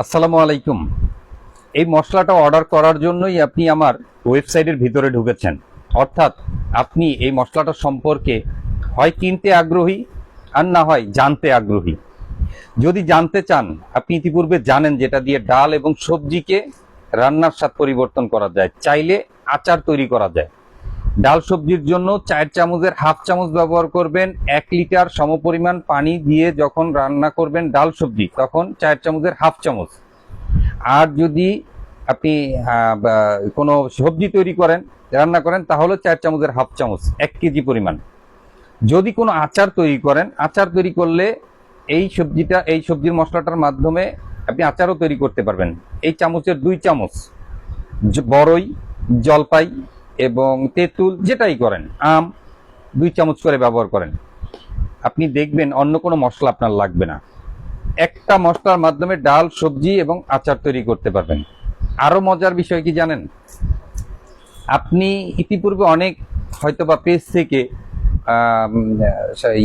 আসসালামু আলাইকুম। এই মশলাটা অর্ডার করার জন্যই আপনি আমার ওয়েবসাইটের ভিতরে ঢুকেছেন। অর্থাৎ আপনি এই মশলাটা সম্পর্কে হয় কিনতে আগ্রহী আর না হয় জানতে আগ্রহী। যদি জানতে চান, আপনি ইতিপূর্বে জানেন যেটা দিয়ে ডাল এবং সবজিকে রান্নার স্বাদ পরিবর্তন করা যায়, চাইলে আচার তৈরি করা যায়। ডাল সবজির জন্য চার চামচের হাফ চামচ ব্যবহার করবেন, এক লিটার সমপরিমাণ পানি দিয়ে যখন রান্না করবেন ডাল সবজি, তখন চার চামচের হাফ চামচ। আর যদি আপনি কোনো সবজি তৈরি করেন, রান্না করেন, তাহলে চার চামচের হাফ চামচ, এক কেজি পরিমাণ। যদি কোনো আচার তৈরি করেন, আচার তৈরি করলে এই সবজিটা, এই সবজির মশলাটার মাধ্যমে আপনি আচারও তৈরি করতে পারবেন। এই চামচের দুই চামচ বড়ই জলপাই এবং তেঁতুল যেটাই করেন, আম দুই চামচ করে ব্যবহার করেন। আপনি দেখবেন অন্য কোনো মশলা আপনার লাগবে না। একটা মশলার মাধ্যমে ডাল, সবজি এবং আচার তৈরি করতে পারবেন। আরও মজার বিষয় কি জানেন? আপনি ইতিপূর্বে অনেক হয়তো বা পেজ থেকে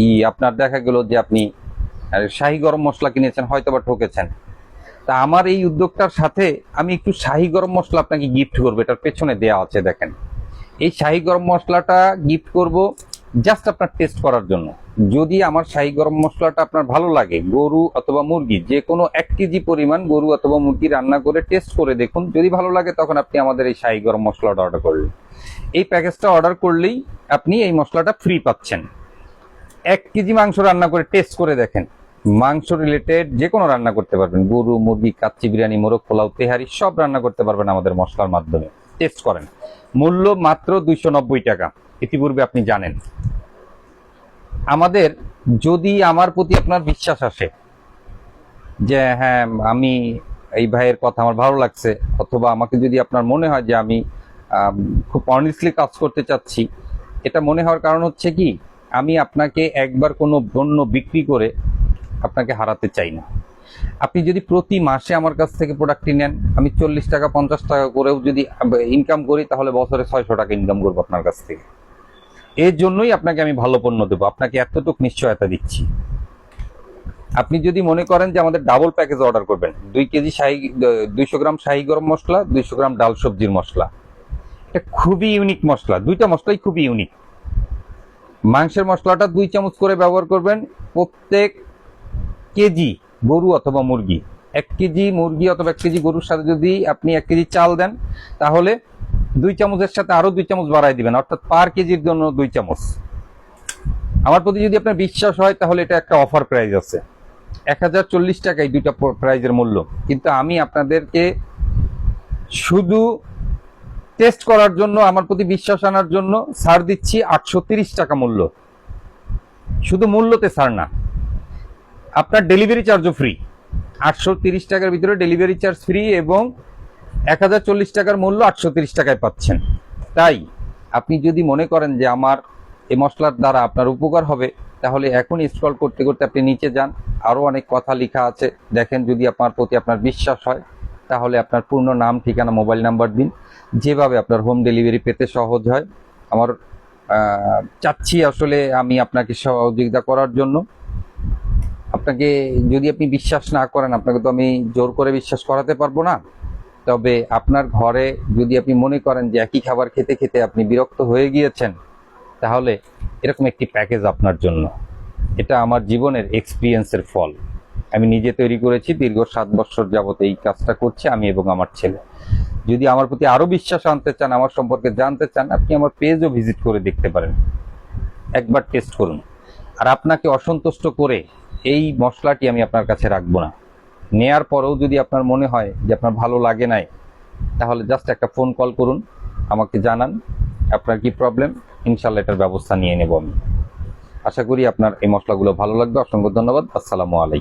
ই আপনার দেখা গেল যে আপনি শাহী গরম মশলা কিনেছেন হয়তো বা ঠকেছেন। তা আমার এই উদ্যোগটার সাথে আমি একটু শাহী গরম মশলা আপনাকে গিফট করব, এটার পেছনে দেয়া আছে, দেখেন। এই শাহি গরম মশলাটা গিফট করব জাস্ট আপনার টেস্ট করার জন্য। যদি আমার শাহি গরম মশলাটা আপনার ভালো লাগে, গরু অথবা মুরগি, যে কোনো এক কেজি পরিমাণ গরু অথবা মুরগি রান্না করে টেস্ট করে দেখুন, যদি ভালো লাগে তখন আপনি আমাদের এই শাহি গরম মশলাটা অর্ডার করলেন। এই প্যাকেজটা অর্ডার করলেই আপনি এই মশলাটা ফ্রি পাচ্ছেন। এক কেজি মাংস রান্না করে টেস্ট করে দেখেন। মাংস রিলেটেড যে কোনো রান্না করতে পারবেন। গরু, মুরগি, কাচ্চি, বিরিয়ানি, মোরগ, পোলাও, তেহারি সব রান্না করতে পারবেন আমাদের মশলার মাধ্যমে। টেস্ট করেন। মূল্য মাত্র দুইশো নব্বই টাকা। ইতিপূর্বে আপনি জানেন। আমাদের যদি আমার প্রতি আপনার বিশ্বাস আসে যে হ্যাঁ আমি এই ভাইয়ের কথা আমার ভালো লাগছে, অথবা আমাকে যদি আপনার মনে হয় যে, আমি খুব অনেস্টলি কাজ করতে চাচ্ছি, এটা মনে হওয়ার কারণ হচ্ছে কি? আমি আপনাকে একবার কোনো পণ্য বিক্রি করে আপনাকে হারাতে চাই না। আপনি যদি প্রতি মাসে আমার কাছ থেকে প্রোডাক্টটি নেন, আমি চল্লিশ টাকা, পঞ্চাশ টাকা করেও যদি ইনকাম করি, তাহলে বছরে ছয়শো টাকা ইনকাম করব আপনার কাছ থেকে। এর জন্যই আপনাকে আমি ভালো পণ্য দেবো। আপনাকে এতটুকু নিশ্চয়তা দিচ্ছি। আপনি যদি মনে করেন যে আমাদের ডাবল প্যাকেজ অর্ডার করবেন, দুই কেজি শাহি, দুইশো গ্রাম শাহি গরম মশলা, দুইশো গ্রাম ডাল সবজির মশলা। এটা খুবই ইউনিক মশলা। দুইটা মশলাই খুবই ইউনিক মাংসের মশলাটা দুই চামচ করে ব্যবহার করবেন। প্রত্যেক কেজি গরু অথবা মুরগি। এক কেজি মুরগি অথবা এক কেজি গরুর সাথে যদি আপনি এক কেজি চাল দেন, তাহলে দুই চামচের সাথে আরও দুই চামচ বাড়াই দিবেন, অর্থাৎ পার কেজির জন্য দুই চামচ। আমার প্রতি যদি আপনার বিশ্বাস হয়, তাহলে এটা একটা অফার প্রাইস আছে। এক হাজার চল্লিশ টাকায় দুইটা প্রাইজের মূল্য। কিন্তু আমি আপনাদেরকে শুধু টেস্ট করার জন্য, আমার প্রতি বিশ্বাস আনার জন্য ছাড় দিচ্ছি আটশো টাকা মূল্য। শুধু মূল্যতে ছাড় না। আপনার ডেলিভারি চার্জও ফ্রি আটশো তিরিশ টাকার ভিতরে ডেলিভারি চার্জ ফ্রি এবং এক হাজার চল্লিশ টাকার মূল্য আটশো টাকায় পাচ্ছেন। তাই আপনি যদি মনে করেন যে আমার এই মশলার দ্বারা আপনার উপকার হবে, তাহলে এখন স্ক্রল করতে করতে আপনি নিচে যান। আরও অনেক কথা লেখা আছে। দেখেন যদি আপনার প্রতি আপনার বিশ্বাস হয়, তাহলে আপনার পূর্ণ নাম, ঠিকানা মোবাইল নাম্বার দিন। যেভাবে আপনার হোম ডেলিভারি পেতে সহজ হয়। আমার চাচ্ছি আসলে আমি আপনাকে সহযোগিতা করার জন্য। আপনাকে যদি আপনি বিশ্বাস না করেন, আপনাকে তো আমি জোর করে বিশ্বাস করাতে পারব না। তবে আপনার ঘরে যদি আপনি মনে করেন যে একই খাবার খেতে খেতে আপনি বিরক্ত হয়ে গিয়েছেন, তাহলে এরকম একটি প্যাকেজ আপনার জন্য। এটা আমার জীবনের এক্সপিরিয়েন্সের ফল। আমি নিজে তৈরি করেছি, দীর্ঘ সাত বছর যাবত এই কাজটা করছি আমি এবং আমার ছেলে। যদি আমার প্রতি আরও বিশ্বাস আনতে চান, আমার সম্পর্কে জানতে চান, আপনি আমার পেজও ভিজিট করে দেখতে পারেন। একবার টেস্ট করুন। আর আপনাকে অসন্তুষ্ট করে এই মশলাটি আমি আপনার কাছে রাখব না। নেয়ার পরেও যদি আপনার মনে হয় যে আপনার ভালো লাগে নাই, তাহলে জাস্ট একটা ফোন কল করুন, আমাকে জানান, আপনার কি প্রবলেম ইনশাল্লাহ এটার ব্যবস্থা নিয়ে নেব আমি। আশা করি আপনার এই মশলাগুলো ভালো লাগবে, অসংখ্য ধন্যবাদ, আসসালামু আলাইকুম।